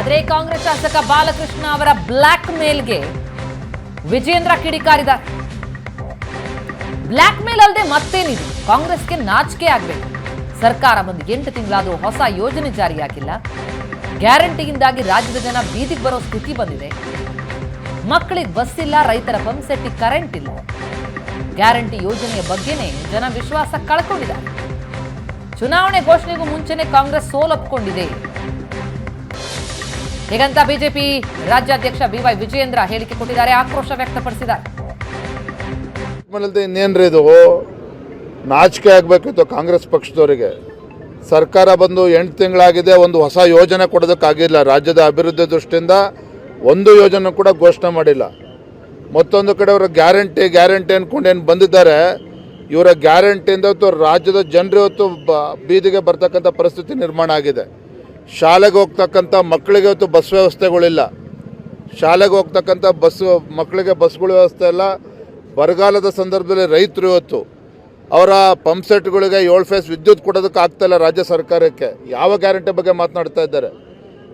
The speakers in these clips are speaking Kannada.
ಆದರೆ ಕಾಂಗ್ರೆಸ್ ಶಾಸಕ ಬಾಲಕೃಷ್ಣ ಅವರ ಬ್ಲ್ಯಾಕ್ ಮೇಲ್ಗೆ ವಿಜೇಂದ್ರ ಕಿಡಿಕಾರಿದ್ದಾರೆ ಬ್ಲ್ಯಾಕ್ ಮೇಲ್ ಅಲ್ಲದೆ ಮತ್ತೇನಿದೆ? ಕಾಂಗ್ರೆಸ್ಗೆ ನಾಚಿಕೆ ಆಗಬೇಕು. ಸರ್ಕಾರ ಬಂದು ಎಂಟು ತಿಂಗಳಾದರೂ ಹೊಸ ಯೋಜನೆ ಜಾರಿಯಾಗಿಲ್ಲ. ಗ್ಯಾರಂಟಿಯಿಂದಾಗಿ ರಾಜ್ಯದ ಜನ ಬೀದಿಗೆ ಬರೋ ಸ್ಥಿತಿ ಬಂದಿದೆ. ಮಕ್ಕಳಿಗೆ ಬಸ್ ಇಲ್ಲ, ರೈತರ ಪಂಪ್ ಸೆಟ್ಟಿಗೆ ಕರೆಂಟ್ ಇಲ್ಲ. ಗ್ಯಾರಂಟಿ ಯೋಜನೆಯ ಬಗ್ಗೆನೇ ಜನ ವಿಶ್ವಾಸ ಕಳ್ಕೊಂಡಿದ್ದಾರೆ. ಚುನಾವಣೆ ಘೋಷಣೆಗೂ ಮುಂಚೆನೆ ಕಾಂಗ್ರೆಸ್ ಸೋಲೊಪ್ಕೊಂಡಿದೆ. ಹೀಗಂತ ಬಿಜೆಪಿ ರಾಜ್ಯಾಧ್ಯಕ್ಷ ಬಿವೈ ವಿಜಯೇಂದ್ರ ಹೇಳಿಕೆ ಕೊಟ್ಟಿದ್ದಾರೆ, ಆಕ್ರೋಶ ವ್ಯಕ್ತಪಡಿಸಿದ್ದಾರೆ. ಇನ್ನೇನ್ರಿ ಇದು? ನಾಚಿಕೆ ಆಗ್ಬೇಕಿತ್ತು ಕಾಂಗ್ರೆಸ್ ಪಕ್ಷದವರಿಗೆ. ಸರ್ಕಾರ ಬಂದು ಎಂಟು ತಿಂಗಳಾಗಿದೆ, ಒಂದು ಹೊಸ ಯೋಜನೆ ಕೊಡೋದಕ್ಕಾಗಿಲ್ಲ. ರಾಜ್ಯದ ಅಭಿವೃದ್ಧಿ ದೃಷ್ಟಿಯಿಂದ ಒಂದು ಯೋಜನೆ ಕೂಡ ಘೋಷಣೆ ಮಾಡಿಲ್ಲ. ಮತ್ತೊಂದು ಕಡೆ ಅವರ ಗ್ಯಾರಂಟಿ ಗ್ಯಾರಂಟಿ ಅಂದ್ಕೊಂಡು ಏನು ಬಂದಿದ್ದಾರೆ, ಇವರ ಗ್ಯಾರಂಟಿಯಿಂದ ಇವತ್ತು ರಾಜ್ಯದ ಜನರು ಇವತ್ತು ಬ, ಬೀದಿಗೆ ಬರ್ತಕ್ಕಂಥ ಪರಿಸ್ಥಿತಿ ನಿರ್ಮಾಣ ಆಗಿದೆ. ಶಾಲೆಗೆ ಹೋಗ್ತಕ್ಕಂಥ ಮಕ್ಕಳಿಗೆ ಇವತ್ತು ಬಸ್ ವ್ಯವಸ್ಥೆಗಳಿಲ್ಲ. ಶಾಲೆಗೆ ಹೋಗ್ತಕ್ಕಂಥ ಬಸ್ ಮಕ್ಕಳಿಗೆ ಬಸ್ಗಳ ವ್ಯವಸ್ಥೆ ಇಲ್ಲ. ಬರಗಾಲದ ಸಂದರ್ಭದಲ್ಲಿ ರೈತರು ಇವತ್ತು ಅವರ ಪಂಪ್ ಸೆಟ್ಗಳಿಗೆ ಏಳು ಫೇಸ್ ವಿದ್ಯುತ್ ಕೊಡೋದಕ್ಕೆ ಆಗ್ತಾಯಿಲ್ಲ ರಾಜ್ಯ ಸರ್ಕಾರಕ್ಕೆ. ಯಾವ ಗ್ಯಾರಂಟಿ ಬಗ್ಗೆ ಮಾತನಾಡ್ತಾ ಇದ್ದಾರೆ?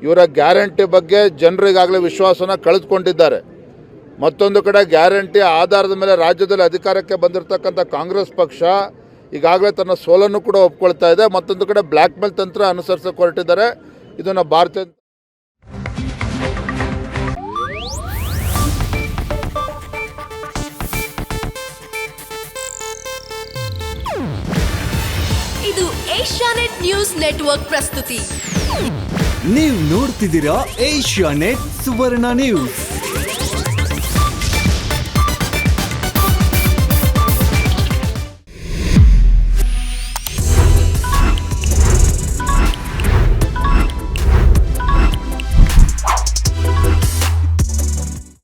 ಇವರ ಗ್ಯಾರಂಟಿ ಬಗ್ಗೆ ಜನರಿಗಾಗಲೇ ವಿಶ್ವಾಸನ ಕಳೆದುಕೊಂಡಿದ್ದಾರೆ. ಮತ್ತೊಂದು ಕಡೆ ಗ್ಯಾರಂಟಿ ಆಧಾರದ ಮೇಲೆ ರಾಜ್ಯದಲ್ಲಿ ಅಧಿಕಾರಕ್ಕೆ ಬಂದಿರತಕ್ಕಂಥ ಕಾಂಗ್ರೆಸ್ ಪಕ್ಷ ಈಗಾಗಲೇ ತನ್ನ ಸೋಲನ್ನು ಕೂಡ ಒಪ್ಕೊಳ್ತಾ ಇದೆ. ಮತ್ತೊಂದು ಕಡೆ ಬ್ಲ್ಯಾಕ್ ಮೇಲ್ ತಂತ್ರ ಅನುಸರಿಸಕ್ಕೆ ಹೊರಟಿದ್ದಾರೆ ಇದನ್ನು ಭಾರತೀಯ ಇದು ಏಷ್ಯಾನೆಟ್ ನ್ಯೂಸ್ ನೆಟ್ವರ್ಕ್ ಪ್ರಸ್ತುತಿ. ನೀವು ನೋಡ್ತಿದ್ದೀರಾ ಏಷ್ಯಾ ನೆಟ್ ಸುವರ್ಣ ನ್ಯೂಸ್.